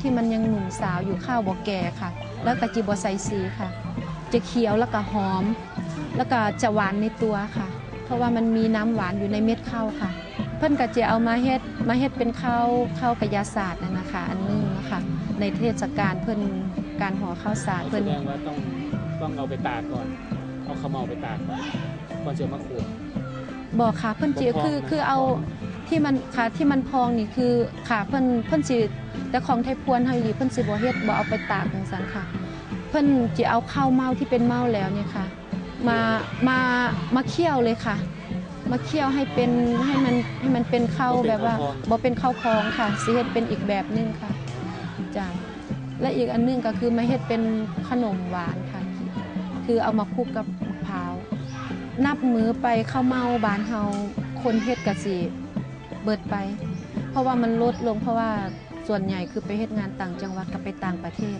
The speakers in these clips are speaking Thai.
ที่มันยังหนุ่มสาวอยู่ข้าวบ่แก่ค่ะ แล้วก็จิบ่ใส่สีค่ะ จะเขียวแล้วก็หอม แล้วก็จะหวานในตัวค่ะ เพราะว่ามันมีน้ำหวานอยู่ในเม็ดข้าวค่ะ เพิ่นก็จะเอามาเฮ็ดมาเฮ็ดเป็นข้าวข้าวกระยาศาสตร์นั่นนะคะ อันหนึงนะคะในเทศกาลเพิ่นการห่อข้าวสารแสเพิ่นดงว่าต้องต้องเอาไปตากก่อนเอาขาวเมาไปตากก่อนก่อนจะมาขูดบอกค่ะเพิ่นจิบ่พองคือนะคือเอาที่มันค่ะที่มันพองนี่คือค่ะเพิ่นเพิ่นสิ แต่ของไทยพวนเฮาอีหลีเพิ่นสิบ่เฮ็ดบ่เอาไปตากจังซั่นค่ะ เพิ่นจะเอาข้าวเมาที่เป็นเมาแล้วเนี่ยค่ะ มามามาเคี่ยวเลยค่ะ มาเคี่ยวให้เป็นให้มันให้มันเป็นข้าวแบบว่าบ่เป็นข้าวพองค่ะสิเฮ็ดเป็นอีกแบบหนึงค่ะจ้ะและอีกอันหนึงก็คือมาเฮ็ดเป็นขนมหวานค่ะ คือเอามาคลุกกับมะพร้าวนับมือไปข้าวเมาบานเฮาคนเฮ็ดกะสิเบิดไป เพราะว่ามันลดลงเพราะว่า ส่วนใหญ่คือไปเฮ็ดงานต่างจังหวัดกับไปต่างประเทศ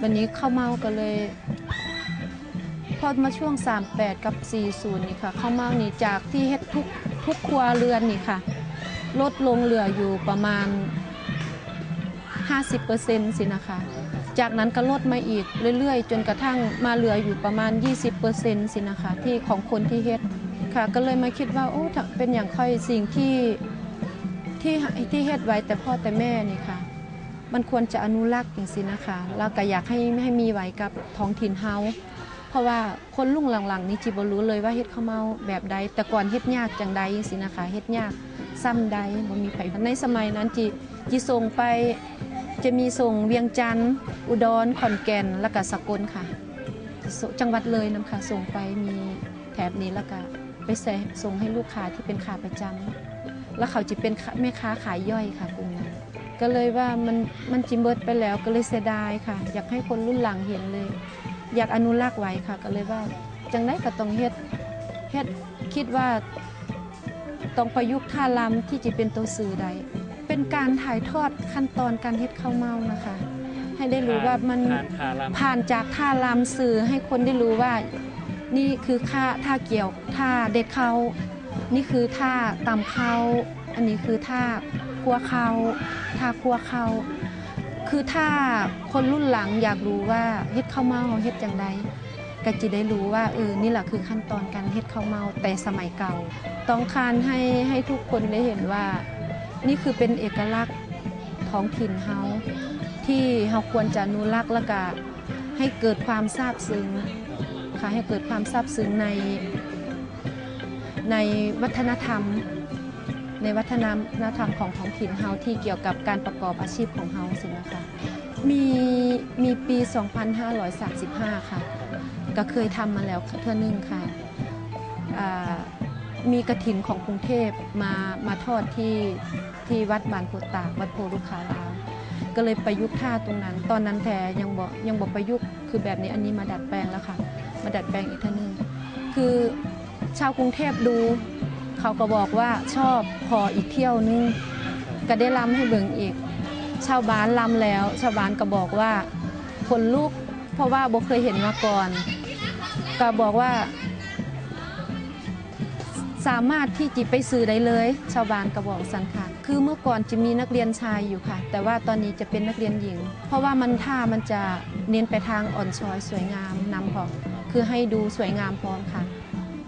วันนี้ข้าวเมาก็เลย พอมาช่วง 38 กับ 40 นี่ค่ะข้าวเมานี่จากที่เฮ็ดทุกทุกครัวเรือนนี่ค่ะ ลดลงเหลืออยู่ประมาณ 50%สินะคะ จากนั้นก็ลดมาอีกเรื่อยๆ จนกระทั่งมาเหลืออยู่ประมาณ 20%สินะคะ ที่ของคนที่เฮ็ดค่ะ ก็เลยมาคิดว่าโอ้เป็นอย่างค่อยสิ่งที่ ที่ที่เฮ็ดไว้แต่พ่อแต่แม่นี่ค่ะ มันควรจะอนุรักษ์อย่างสินะคะแล้วก็อยากให้ให้มีไว้กับท้องถิ่นเฮาเพราะว่าคนรุ่งหลังๆนี้จิบรู้เลยว่าเฮ็ดข้าวเมาแบบใด แต่ก่อนเฮ็ดยากจังใดจังสินะคะเฮ็ดยากซ้ำใดบ่มีไผในสมัยนั้นจิจิส่งไปจะมีส่งเวียงจันทร์อุดรขอนแก่นแล้วก็สกลค่ะ จังหวัดเลยนำค่ะส่งไปมีแถบนี้แล้วก็ไปส่ส่งให้ลูกค้าที่เป็นขาประจำ แล้วเขาจะเป็นแม่ค้าขายย่อยค่ะกลุ่มนั้นก็เลยว่ามันมันจิมเบิดไปแล้วก็เลยเสียดายค่ะ อยากให้คนรุ่นหลังเห็นเลย อยากอนุรักษ์ไว้ค่ะ ก็เลยว่าจังได้ก็ต้องเฮ็ดเฮ็ดคิดว่าต้องประยุกต์ท่าลำที่จะเป็นตัวสื่อใด เป็นการถ่ายทอดขั้นตอนการเฮ็ดข้าวเมานะคะ ให้ได้รู้ว่ามันทานทาลำผ่านจากท่าลำสื่อให้คนได้รู้ว่านี่คือท่าท่าเกี่ยวท่าเด็ดเขา นี่คือท่าตำเขาอันนี้คือท่าครัวเขาท่าครัวเขาคือถ้าคนรุ่นหลังอยากรู้ว่าเฮ็ดข้าวเมาเฮ็ดจังใดก็จะได้รู้ว่าเออนี่แหละคือขั้นตอนการเฮ็ดข้าวเมาแต่สมัยเก่า ต้องการให้ให้ทุกคนได้เห็นว่า นี่คือเป็นเอกลักษณ์ท้องถิ่นเฮาที่เฮาควรจะนุรักษ์และก็ให้เกิดความซาบซึ้งค่ะให้เกิดความซาบซึ้งใน ในวัฒนธรรม ในวัฒนธรรมของท้องถิ่นเฮาที่เกี่ยวกับการประกอบอาชีพของเฮาสินะคะมีมีปี 2535 ค่ะ ก็เคยทำมาแล้วเทื่อนึงค่ะมีกระถินของกรุงเทพมามาทอดที่ที่วัดบานโพตากวัดโพลูกคารามก็เลยประยุกต์ท่าตรงนั้น ตอนนั้นแทยังบอกยังบอกประยุกต์คือแบบนี้อันนี้มาดัดแปลงแล้วค่ะ มาดัดแปลงอีกท่านึงคือ ชาวกรุงเทพดู เขาก็บอกว่าชอบพออีกเที่ยวนึงก็ได้ลำให้เบิ่งอีก ชาวบ้านลำแล้ว ชาวบ้านก็บอกว่าคนลูกเพราะว่าบ่เคยเห็นมาก่อน ก็บอกว่า สามารถที่จะไปซื้อได้เลย ชาวบ้านก็บอกสันค่ะคือเมื่อก่อนจะมีนักเรียนชายอยู่ค่ะ แต่ว่าตอนนี้จะเป็นนักเรียนหญิง เพราะว่ามันท่ามันจะเน้นไปทางอ่อนช้อยสวยงามนำพอคือให้ดูสวยงามพร้อมค่ะ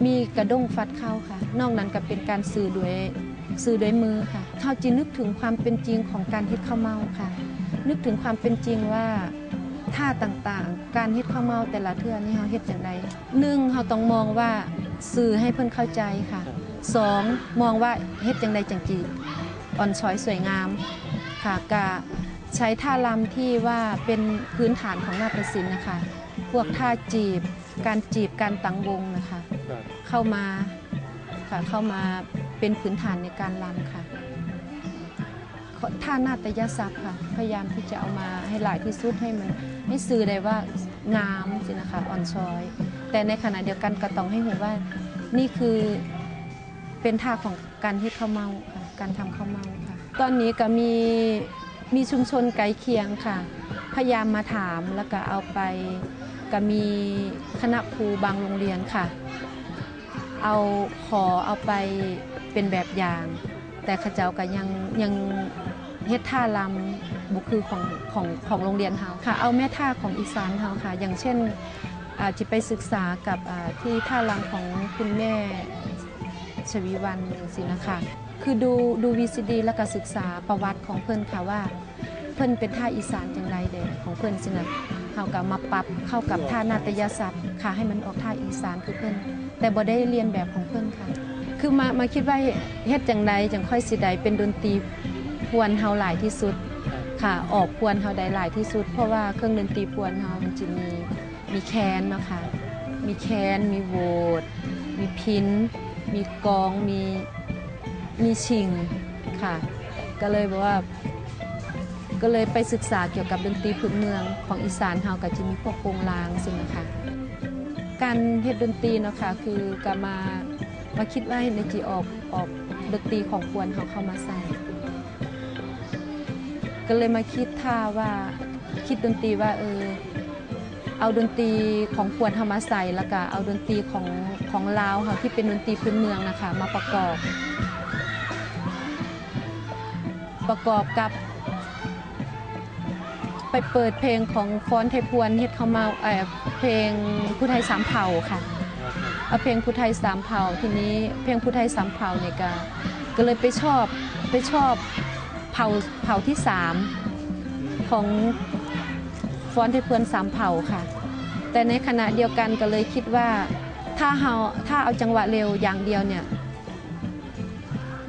มีกระด้งฟัดเข้าค่ะ นอกนั้นก็เป็นการสื่อด้วยสื่อด้วยมือค่ะเขาจะนึกถึงความเป็นจริงของการเฮ็ดข้าวเมาค่ะ นึกถึงความเป็นจริงว่าท่าต่างๆ การเฮ็ดข้าวเมาแต่ละเทื่อนี่เขาเฮ็ดอย่างไรหนึ่งเขาต้องมองว่าสื่อให้เพื่อนเข้าใจค่ะสองมองว่าเฮ็ดอย่างไรจังจีอ่อนช้อยสวยงามค่ะกะใช้ท่าลำที่ว่าเป็นพื้นฐานของนาฏศิลป์นะคะ พวกท่าจีบ การจีบการตังวงนะคะ เข้ามาค่ะเข้ามาเป็นพื้นฐานในการรำค่ะท่านาฏยศัพท์ค่ะ พยายามที่จะเอามาให้หลายที่สุดให้มันให้สื่อได้ว่างามสินะคะอ่อนช้อย แต่ในขณะเดียวกันก็ต้องให้เห็นว่านี่คือเป็นท่าของการเฮ็ดข้าวเมาค่ะการทำข้าวเมาค่ะ ตอนนี้ก็มีมีชุมชนไกลเคียงค่ะ พยายามมาถามแล้วก็เอาไปก็มีคณะครูบางโรงเรียนค่ะ เอาขอเอาไปเป็นแบบอย่าง แต่เข้าเจ้าก็ยังยังเฮ็ดท่าลำบุคือของของของโรงเรียนเฮาค่ะ เอาแม่ท่าของอีสานเฮาค่ะ อย่างเช่นอาจะไปศึกษากับที่ท่าลำของคุณแม่ชวีวันสินะคะคือดูดูวีซีดีแล้วก็ศึกษาประวัติของเพิ่อนค่ะว่า เพิ่อนเป็นท่าอีสานจังไรเด้ของเพิ่อนสินะ เฮาก็มาปรับเข้ากับท่านาฏยศาสตร์ค่ะให้มันออกท่าอีสานคือเพิ่นแต่บ่ได้เรียนแบบของเพิ่นค่ะ คือมามาคิดว่าเฮ็ดจังไดจังค่อยสิไดเป็นดนตรีพวนเฮาหลายที่สุดค่ะออกพวนเฮาได้หลายที่สุด เพราะว่าเครื่องดนตรีพวนเฮามันจะมีมีแคนเนาะค่ะมีแคนมีโวดมีพินมีกองมีมีชิงค่ะ ก็เลยบอกว่า ก็เลยไปศึกษาเกี่ยวกับดนตรีพื้นเมืองของอีสานเฮาก็จะมีพวกโปงลางสินะคะการเฮ็ดดนตรีเนาะค่ะคือก็มามาคิดว่าในจีออกออกดนตรีของกวนเฮาเข้ามาใส่ ก็เลยมาคิดท่าว่าคิดดนตรีว่าเออเอาดนตรีของกวนเฮามาใส่แล้วก็เอาดนตรีของของลาวค่ะที่เป็นดนตรีพื้นเมืองนะคะมาประกอบ ประกอบกับ ไปเปิดเพลงของฟ้อนไทยพวนเฮ็ดเข้ามาเอ่อเพลงผู้ไทยสามเผ่าค่ะเอาเพลงผู้ไทยสามเผ่าทีนี้เพลงผู้ไทยสามเผ่าเนี่ยก็ก็เลยไปชอบไปชอบเผ่าเผ่าที่สามของฟ้อนไทยพวนสามเผ่าค่ะ แต่ในขณะเดียวกันก็เลยคิดว่าถ้าเฮาถ้าเอาจังหวะเร็วอย่างเดียวเนี่ย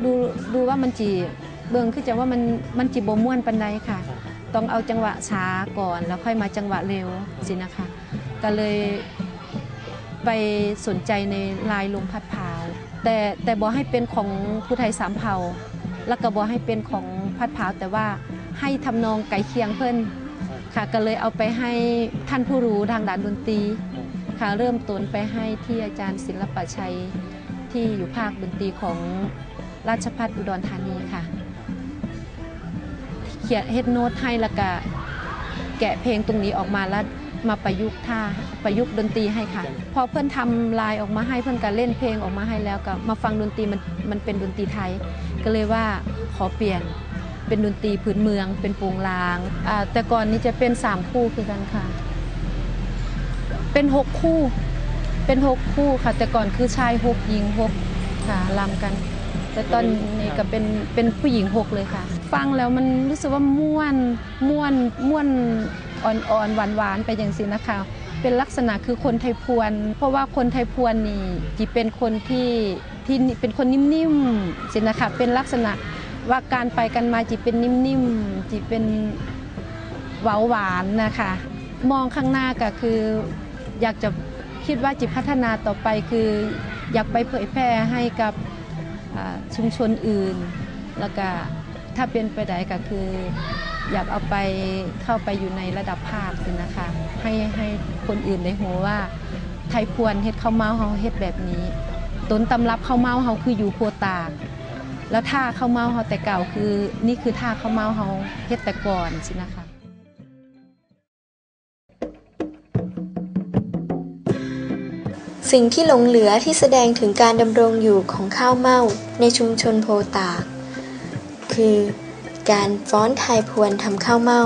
ดูดูว่ามันจีเบิ่งคือจะว่ามันมันจีบ่ม่วนปานใดค่ะ ต้องเอาจังหวะช้าก่อนแล้วค่อยมาจังหวะเร็วสินะคะ ก็เลยไปสนใจในลายลมพัดพาว แต่แต่บอกให้เป็นของผู้ไทยสามเผ่า แล้วก็บอกให้เป็นของพัดพาวแต่ว่าให้ทำนองไก่เคียงเพิ่นค่ะก็เลยเอาไปให้ท่านผู้รู้ทางด้านดนตรีค่ะเริ่มต้นไปให้ที่อาจารย์ศิลปชัยที่อยู่ภาคดนตรีของราชพัฒอุดรธานีค่ะ ขียนเฮดโน้ตให้แล้วก็แกะเพลงตรงนี้ออกมาแล้วมาประยุกต์ท่าประยุกต์ดนตรีให้ค่ะ พอเพื่อนทำลายออกมาให้เพื่อนก็เล่นเพลงออกมาให้แล้วก็มาฟังดนตรีมันมันเป็นดนตรีไทย ก็เลยว่าขอเปลี่ยนเป็นดนตรีพื้นเมือง เป็นโปงลางแต่ก่อนนี้จะเป็นสามคู่คือกันค่ะ เป็นหกคู่ เป็นหกคู่ค่ะ แต่ก่อนคือชายหกหญิงหกค่ะรำกัน แต่ตอนนี้ก็เป็นเป็นผู้หญิงหกเลยค่ะ ฟังแล้วมันรู้สึกว่าม่วนม่วนม่วนอ่อนๆหวานๆไปอย่างสินะคะ เป็นลักษณะคือคนไทยพวน เพราะว่าคนไทยพวนนี่จีเป็นคนที่ที่เป็นคนนิ่มๆสินะคะเป็นลักษณะว่าการไปกันมาจีเป็นนิ่มๆจีเป็นหวานหวานนะคะ มองข้างหน้าก็คืออยากจะคิดว่าจิพัฒนาต่อไปคืออยากไปเผยแพร่ให้กับ ชุมชนอื่น แล้วก็ถ้าเป็นไปได้ก็คือ อยากเอาไปเข้าไปอยู่ในระดับภาคสินะคะ ให้ให้คนอื่นได้รู้ว่า ไทยพวนเฮ็ดข้าวเมาเฮาเฮ็ดแบบนี้ต้นตำรับข้าวเมาเฮาคืออยู่โพตากแล้วท่าข้าวเมาเฮาแต่เก่าคือ นี่คือท่าข้าวเมาเฮาเฮ็ดแต่ก่อนสินะคะ สิ่งที่หลงเหลือที่แสดงถึงการดำรงอยู่ของข้าวเม่าในชุมชนโพตาก คือ การฟ้อนไทยพวนทำข้าวเม่า